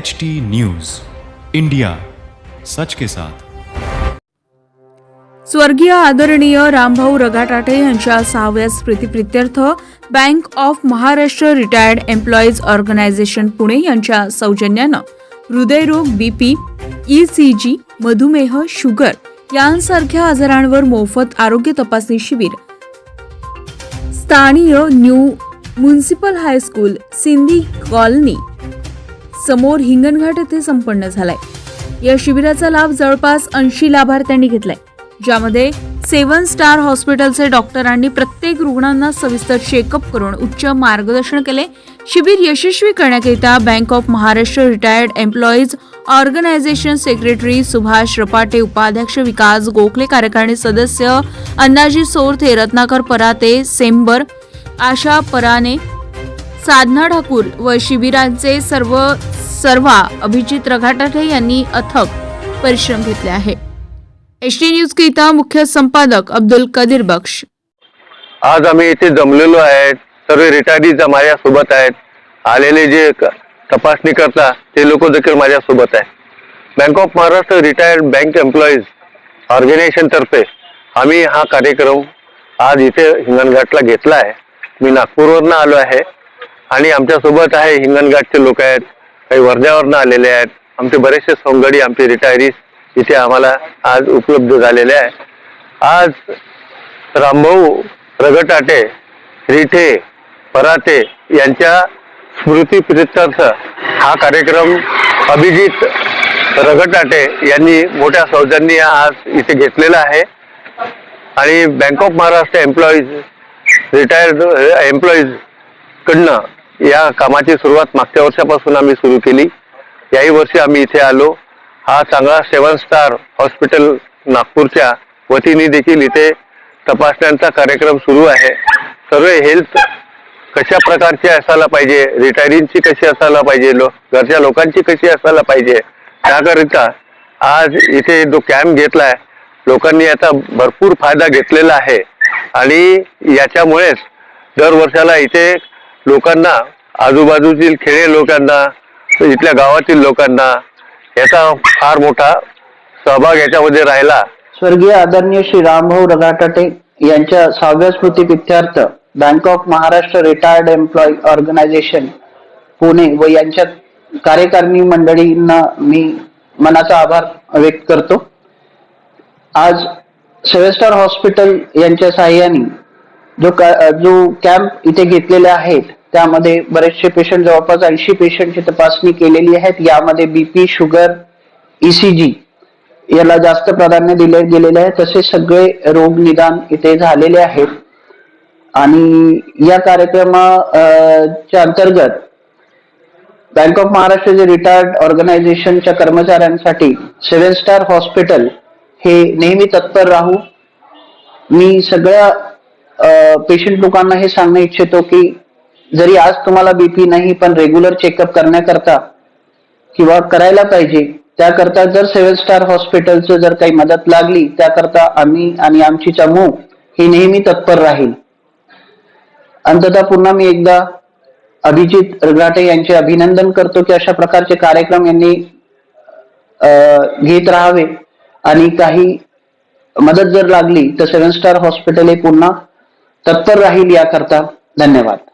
H T news India सच के साथ. स्वर्गीय आदरणीय रामभाऊ रगाटाटे यांच्या सहाव्या स्मृतिप्रित्यर्थ bank of Maharashtra retired employees organisation Pune यांच्या सौजन्यानं हृदयरोग बीपी ई सी जी मधुमेह शुगर यांसारख्या आजारांवर मोफत आरोग्य तपासणी शिबिर. स्थानीय new municipal high school Sindhi colony समोर हिंगणघाट येथे संपन्न झालाय. या शिबिराचा लाभ जवळपास ऐंशी लाभार्थ्यांनी घेतलाय. ज्यामध्ये सेवन स्टार हॉस्पिटलचे डॉक्टरांनी प्रत्येक रुग्णांना सविस्तर चेकअप करून उच्च मार्गदर्शन केले. शिबिर यशस्वी करण्याकरिता bank of Maharashtra retired employees organisation secretary Subhash Rapate उपाध्यक्ष विकास गोखले कार्यकारिणी सदस्य अण्णाजी सोरथे रत्नाकर पराते सेंबर आशा पराने साधना ठाकूर व शिबिरांचे सर्व सर्वा अभिजित रघाटाठे यांनी अथक परिश्रम घेतले आहे. एच टी न्यूज करिता मुख्य संपादक अब्दुल कदीर बख्श. आज आम्ही इथे जमलेलो आहेत. सर्व रिटायरीज माझ्या सोबत आहेत. आलेले जे तपासणी करता ते लोक देखील माझ्या सोबत आहेत. Bank of Maharashtra retired bank employees organisation तर्फे आम्ही हा कार्यक्रम आज इथे हिंगणघाटला घेतला आहे. मी नागपूरवरनं आलो आहे. आणि आमच्यासोबत आहे हिंगणघाटचे लोक आहेत काही वर्ध्यावरनं आलेले आहेत. आमचे बरेचसे सोंगडी आमचे रिटायरीज इथे आम्हाला आज उपलब्ध झालेले आहे. आज रामभाऊ रगटाटे रिठे पराते यांच्या स्मृती प्रित्यर्थ हा कार्यक्रम अभिजित रगटाटे यांनी मोठ्या सौजन्य आज इथे घेतलेला आहे. आणि bank of Maharashtra employees retired employees कडनं या कामाची सुरुवात मागच्या वर्षापासून आम्ही सुरू केली. याही वर्षी आम्ही इथे आलो. हा चांगला सेवन स्टार हॉस्पिटल नागपूरच्या वतीने देखील इथे तपासण्यांचा कार्यक्रम सुरू आहे. सर्व हेल्थ कशा प्रकारची असायला पाहिजे? रिटायरिंगची कशी असायला पाहिजे? लो घरच्या लोकांची कशी असायला पाहिजे? त्याकरिता आज इथे जो कॅम्प घेतलाय लोकांनी याचा भरपूर फायदा घेतलेला आहे. आणि याच्यामुळेच दर वर्षाला इथे लोकांना आजूबाजूतील खेडे लोकांना इथल्या गावातील लोकांना याचा फार मोठा सहभाग याच्यामध्ये राहिला. स्वर्गीय आदरणीय श्री रामभाऊ रगाटाटे यांच्या सहाव्या स्मृतिप्रित्यर्थ bank of Maharashtra retired employee organisation Pune व यांच्या कार्यकारिणी मंडळींना मी मनाचा आभार व्यक्त करतो. आज सेव्हन स्टार हॉस्पिटल यांच्या साह्याने जो जो कॅम्प इथे घेतलेले आहेत त्यामध्ये बरेचसे पेशंट जवळपास ऐंशी पेशंटची तपासणी केलेली आहेत. यामध्ये बीपी शुगर ईसीजी याला जास्त प्राधान्य दिले गेलेले आहे. तसे सगळे रोग निदान इथे झालेले आहेत. आणि या कार्यक्रमाच्या अंतर्गत बँक ऑफ महाराष्ट्र जे रिटायर्ड ऑर्गनायझेशनच्या कर्मचाऱ्यांसाठी सेव्हन स्टार हॉस्पिटल हे नेहमी तत्पर राहू. मी सगळ्या पेशंट लोकांना हे सांगणं इच्छितो की जरी आज तुम्हाला बीपी नाही पण रेग्युलर चेकअप करण्याकरता किंवा करायला पाहिजे त्याकरता जर सेव्हन स्टार हॉस्पिटलचं जर काही मदत लागली त्याकरता आम्ही आणि आमची चमू ही नेहमी तत्पर राहील. अंततः पुन्हा मी एकदा अभिजित रघाटे यांचे अभिनंदन करतो की अशा प्रकारचे कार्यक्रम यांनी घेत राहावे. आणि काही मदत जर लागली तर सेव्हन स्टार हॉस्पिटल हे पुन्हा तत्पर राहील याकरता धन्यवाद.